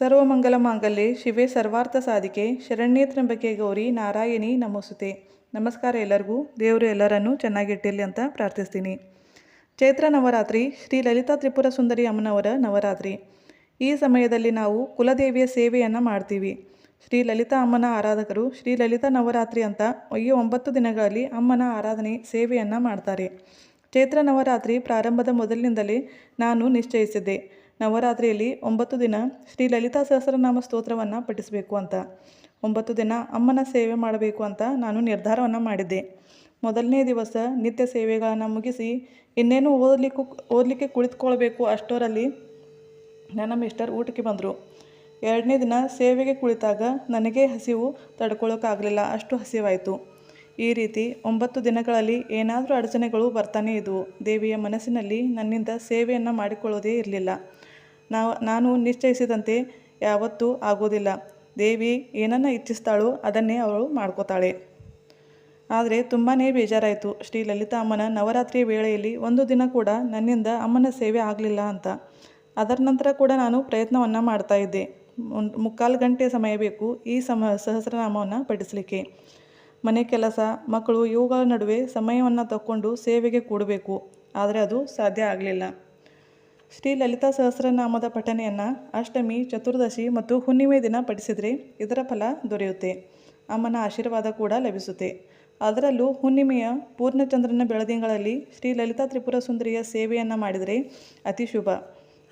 ಸರ್ವಮಂಗಲ ಮಾಂಗಲ್ಯೆ ಶಿವೆ ಸರ್ವಾರ್ಥ ಸಾಧಿಕೆ ಶರಣ್ಯೇ ತ್ರಂಬಕೆ ಗೌರಿ ನಾರಾಯಣಿ ನಮೋಸುತೆ. ನಮಸ್ಕಾರ ಎಲ್ಲರಿಗೂ. ದೇವರು ಎಲ್ಲರನ್ನೂ ಚೆನ್ನಾಗಿಟ್ಟಿರಲಿ ಅಂತ ಪ್ರಾರ್ಥಿಸ್ತೀನಿ. ಚೈತ್ರ ನವರಾತ್ರಿ ಶ್ರೀ ಲಲಿತಾ ತ್ರಿಪುರ ಸುಂದರಿ ಅಮ್ಮನವರ ನವರಾತ್ರಿ. ಈ ಸಮಯದಲ್ಲಿ ನಾವು ಕುಲದೇವಿಯ ಸೇವೆಯನ್ನು ಮಾಡ್ತೀವಿ. ಶ್ರೀ ಲಲಿತಾ ಅಮ್ಮನ ಆರಾಧಕರು ಶ್ರೀ ಲಲಿತಾ ನವರಾತ್ರಿ ಅಂತ ಈ ಒಂಬತ್ತು ದಿನಗಳಲ್ಲಿ ಅಮ್ಮನ ಆರಾಧನೆ ಸೇವೆಯನ್ನು ಮಾಡ್ತಾರೆ. ಚೈತ್ರ ನವರಾತ್ರಿ ಪ್ರಾರಂಭದ ಮೊದಲಿನಿಂದಲೇ ನಾನು ನಿಶ್ಚಯಿಸಿದ್ದೆ. ನವರಾತ್ರಿಯಲ್ಲಿ ಒಂಬತ್ತು ದಿನ ಶ್ರೀ ಲಲಿತಾ ಸಹಸ್ರನಾಮ ಸ್ತೋತ್ರವನ್ನು ಪಠಿಸಬೇಕು ಅಂತ. ಒಂಬತ್ತು ದಿನ ಅಮ್ಮನ ಸೇವೆ ಮಾಡಬೇಕು ಅಂತ ನಾನು ನಿರ್ಧಾರವನ್ನು ಮಾಡಿದ್ದೆ. ಮೊದಲನೇ ದಿವಸ ನಿತ್ಯ ಸೇವೆಗಳನ್ನು ಮುಗಿಸಿ ಇನ್ನೇನು ಓದಲಿಕ್ಕೂ, ಓದಲಿಕ್ಕೆ ಕುಳಿತುಕೊಳ್ಬೇಕು ಅಷ್ಟರಲ್ಲಿ ನನ್ನ ಮಿಸ್ಟರ್ ಊಟಕ್ಕೆ ಬಂದರು. ಎರಡನೇ ದಿನ ಸೇವೆಗೆ ಕುಳಿತಾಗ ನನಗೆ ಹಸಿವು ತಡ್ಕೊಳ್ಳೋಕ್ಕಾಗಲಿಲ್ಲ ಅಷ್ಟು ಹಸಿವಾಯಿತು. ಈ ರೀತಿ ಒಂಬತ್ತು ದಿನಗಳಲ್ಲಿ ಏನಾದರೂ ಅಡಚಣೆಗಳು ಬರ್ತಾನೆ ಇದ್ವು. ದೇವಿಯ ಮನಸ್ಸಿನಲ್ಲಿ ನನ್ನಿಂದ ಸೇವೆಯನ್ನು ಮಾಡಿಕೊಳ್ಳೋದೇ ಇರಲಿಲ್ಲ. ನಾವು, ನಾನು ನಿಶ್ಚಯಿಸಿದಂತೆ ಯಾವತ್ತೂ ಆಗೋದಿಲ್ಲ. ದೇವಿ ಏನನ್ನು ಇಚ್ಛಿಸ್ತಾಳೋ ಅದನ್ನೇ ಅವಳು ಮಾಡ್ಕೋತಾಳೆ. ಆದರೆ ತುಂಬಾ ಬೇಜಾರಾಯಿತು. ಶ್ರೀ ಲಲಿತಾ ಅಮ್ಮನ ನವರಾತ್ರಿಯ ವೇಳೆಯಲ್ಲಿ ಒಂದು ದಿನ ಕೂಡ ನನ್ನಿಂದ ಅಮ್ಮನ ಸೇವೆ ಆಗಲಿಲ್ಲ ಅಂತ. ಅದರ ನಂತರ ಕೂಡ ನಾನು ಪ್ರಯತ್ನವನ್ನು ಮಾಡ್ತಾ ಇದ್ದೆ. ಒಂದು ಮುಕ್ಕಾಲು ಗಂಟೆ ಸಮಯ ಬೇಕು ಈ ಸಮ, ಸಹಸ್ರನಾಮವನ್ನು ಪಠಿಸಲಿಕ್ಕೆ. ಮನೆ ಕೆಲಸ, ಮಕ್ಕಳು ಇವುಗಳ ನಡುವೆ ಸಮಯವನ್ನು ತಕ್ಕೊಂಡು ಸೇವೆಗೆ ಕೂಡಬೇಕು. ಆದರೆ ಅದು ಸಾಧ್ಯ ಆಗಲಿಲ್ಲ. ಶ್ರೀ ಲಲಿತಾ ಸಹಸ್ರನಾಮದ ಪಠನೆಯನ್ನು ಅಷ್ಟಮಿ, ಚತುರ್ದಶಿ ಮತ್ತು ಹುಣ್ಣಿಮೆ ದಿನ ಪಠಿಸಿದರೆ ಇದರ ಫಲ ದೊರೆಯುತ್ತೆ. ಅಮ್ಮನ ಆಶೀರ್ವಾದ ಕೂಡ ಲಭಿಸುತ್ತೆ. ಅದರಲ್ಲೂ ಹುಣ್ಣಿಮೆಯ ಪೂರ್ಣಚಂದ್ರನ ಬೆಳದಿಂಗಳಲ್ಲಿ ಶ್ರೀ ಲಲಿತಾ ತ್ರಿಪುರ ಸುಂದರಿಯ ಸೇವೆಯನ್ನು ಮಾಡಿದರೆ ಅತಿ ಶುಭ.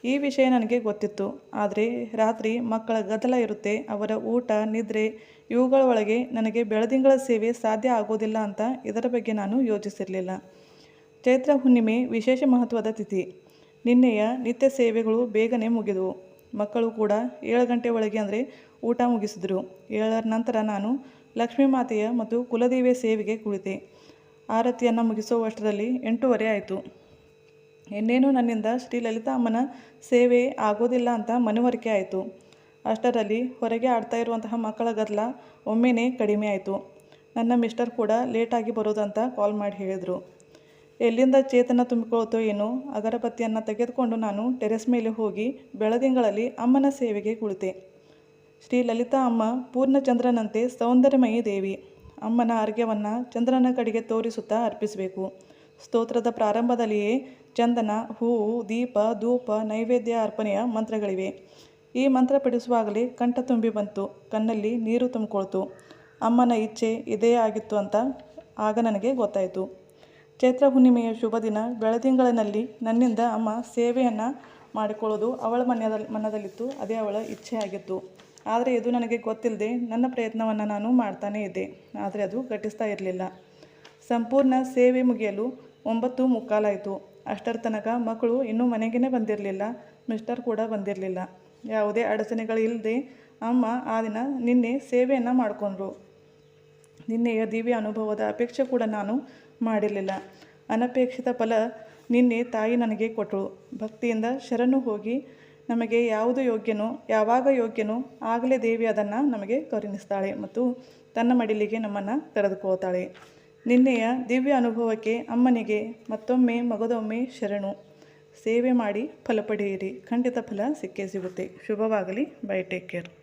ಈ ವಿಷಯ ನನಗೆ ಗೊತ್ತಿತ್ತು. ಆದರೆ ರಾತ್ರಿ ಮಕ್ಕಳ ಗದ್ದಲ ಇರುತ್ತೆ, ಅವರ ಊಟ, ನಿದ್ರೆ ಇವುಗಳ ಒಳಗೆ ನನಗೆ ಬೆಳದಿಂಗಳ ಸೇವೆ ಸಾಧ್ಯ ಆಗೋದಿಲ್ಲ ಅಂತ ಇದರ ಬಗ್ಗೆ ನಾನು ಯೋಚಿಸಿರಲಿಲ್ಲ. ಚೈತ್ರ ಹುಣ್ಣಿಮೆ ವಿಶೇಷ ಮಹತ್ವದ ತಿಥಿ. ನಿನ್ನೆಯ ನಿತ್ಯ ಸೇವೆಗಳು ಬೇಗನೆ ಮುಗಿದವು. ಮಕ್ಕಳು ಕೂಡ ಏಳು ಗಂಟೆ ಒಳಗೆ ಅಂದರೆ ಊಟ ಮುಗಿಸಿದರು. ಏಳರ ನಂತರ ನಾನು ಲಕ್ಷ್ಮೀ ಮಾತೆಯ ಮತ್ತು ಕುಲದೇವಿಯ ಸೇವೆಗೆ ಕುಳಿತೆ. ಆರತಿಯನ್ನು ಮುಗಿಸುವಷ್ಟರಲ್ಲಿ ಎಂಟೂವರೆ ಆಯಿತು. ಇನ್ನೇನು ನನ್ನಿಂದ ಶ್ರೀ ಲಲಿತಾ ಅಮ್ಮನ ಸೇವೆ ಆಗೋದಿಲ್ಲ ಅಂತ ಮನವರಿಕೆ ಆಯಿತು. ಅಷ್ಟರಲ್ಲಿ ಹೊರಗೆ ಆಡ್ತಾ ಇರುವಂತಹ ಮಕ್ಕಳ ಗದ್ದಲ ಒಮ್ಮೆನೇ ಕಡಿಮೆ ಆಯಿತು. ನನ್ನ ಮಿಸ್ಟರ್ ಕೂಡ ಲೇಟಾಗಿ ಬರೋದಂತ ಕಾಲ್ ಮಾಡಿ ಹೇಳಿದರು. ಎಲ್ಲಿಂದ ಚೇತನ ತುಂಬಿಕೊಳ್ತೋ ಏನೋ ಅಗರಬತ್ತಿಯನ್ನು ತೆಗೆದುಕೊಂಡು ನಾನು ಟೆರೆಸ್ ಮೇಲೆ ಹೋಗಿ ಬೆಳದಿಂಗಳಲ್ಲಿ ಅಮ್ಮನ ಸೇವೆಗೆ ಕುಳಿತೆ. ಶ್ರೀ ಲಲಿತಾ ಅಮ್ಮ ಪೂರ್ಣಚಂದ್ರನಂತೆ ಸೌಂದರ್ಯಮಯಿ ದೇವಿ, ಅಮ್ಮನ ಆರೋಗ್ಯವನ್ನು ಚಂದ್ರನ ಕಡೆಗೆ ತೋರಿಸುತ್ತಾ ಅರ್ಪಿಸಬೇಕು. ಸ್ತೋತ್ರದ ಪ್ರಾರಂಭದಲ್ಲಿಯೇ ಚಂದನ ಹೂವು ದೀಪ, ಧೂಪ, ನೈವೇದ್ಯ ಅರ್ಪಣೆಯ ಮಂತ್ರಗಳಿವೆ. ಈ ಮಂತ್ರ ಪಿಡಿಸುವಾಗಲೇ ಕಂಠ ತುಂಬಿ ಬಂತು, ಕಣ್ಣಲ್ಲಿ ನೀರು ತುಂಬಿಕೊಳ್ತು. ಅಮ್ಮನ ಇಚ್ಛೆ ಇದೇ ಆಗಿತ್ತು ಅಂತ ಆಗ ನನಗೆ ಗೊತ್ತಾಯಿತು. ಚೈತ್ರ ಹುಣ್ಣಿಮೆಯ ಶುಭ ದಿನ ಬೆಳದಿಂಗಳಿನಲ್ಲಿ ನನ್ನಿಂದ ಅಮ್ಮ ಸೇವೆಯನ್ನು ಮಾಡಿಕೊಳ್ಳೋದು ಅವಳ ಮನೆಯಲ್ಲಿ ಮನದಲ್ಲಿತ್ತು, ಅದೇ ಅವಳ ಇಚ್ಛೆ ಆಗಿತ್ತು ಆದರೆ ಇದು ನನಗೆ ಗೊತ್ತಿಲ್ಲದೆ ನನ್ನ ಪ್ರಯತ್ನವನ್ನು ನಾನು ಮಾಡ್ತಾನೇ ಇದ್ದೆ. ಆದರೆ ಅದು ಘಟಿಸ್ತಾ ಇರಲಿಲ್ಲ. ಸಂಪೂರ್ಣ ಸೇವೆ ಮುಗಿಯಲು ಒಂಬತ್ತು ಮುಕ್ಕಾಲಾಯಿತು. ಅಷ್ಟರ ತನಕ ಮಕ್ಕಳು ಇನ್ನೂ ಮನೆಗೇ ಬಂದಿರಲಿಲ್ಲ. ಮಿಸ್ಟರ್ ಕೂಡ ಬಂದಿರಲಿಲ್ಲ. ಯಾವುದೇ ಅಡಚಣೆಗಳಿಲ್ಲದೆ ಅಮ್ಮ ಆ ದಿನ ನಿನ್ನೆ ಸೇವೆಯನ್ನು ಮಾಡಿಕೊಂಡ್ರು. ನಿನ್ನೆಯ ದಿವ್ಯ ಅನುಭವದ ಅಪೇಕ್ಷೆ ಕೂಡ ನಾನು ಮಾಡಿರಲಿಲ್ಲ. ಅನಪೇಕ್ಷಿತ ಫಲ ನಿನ್ನೆ ತಾಯಿ ನನಗೆ ಕೊಟ್ಟಳು ಭಕ್ತಿಯಿಂದ ಶರಣು ಹೋಗಿ ನಮಗೆ ಯಾವುದು ಯೋಗ್ಯನೋ, ಯಾವಾಗ ಯೋಗ್ಯನೋ ಆಗಲೇ ದೇವಿ ಅದನ್ನು ನಮಗೆ ಕರುಣಿಸ್ತಾಳೆ ಮತ್ತು ತನ್ನ ಮಡಿಲಿಗೆ ನಮ್ಮನ್ನು ಕರೆದುಕೊಳ್ತಾಳೆ. ನಿನ್ನೆಯ ದಿವ್ಯ ಅನುಭವಕ್ಕೆ ಅಮ್ಮನಿಗೆ ಮತ್ತೊಮ್ಮೆ ಮಗದೊಮ್ಮೆ ಶರಣು. ಸೇವೆ ಮಾಡಿ ಫಲ ಪಡೆಯಿರಿ. ಖಂಡಿತ ಫಲ ಸಿಕ್ಕೇ ಸಿಗುತ್ತೆ. ಶುಭವಾಗಲಿ. Bye take care.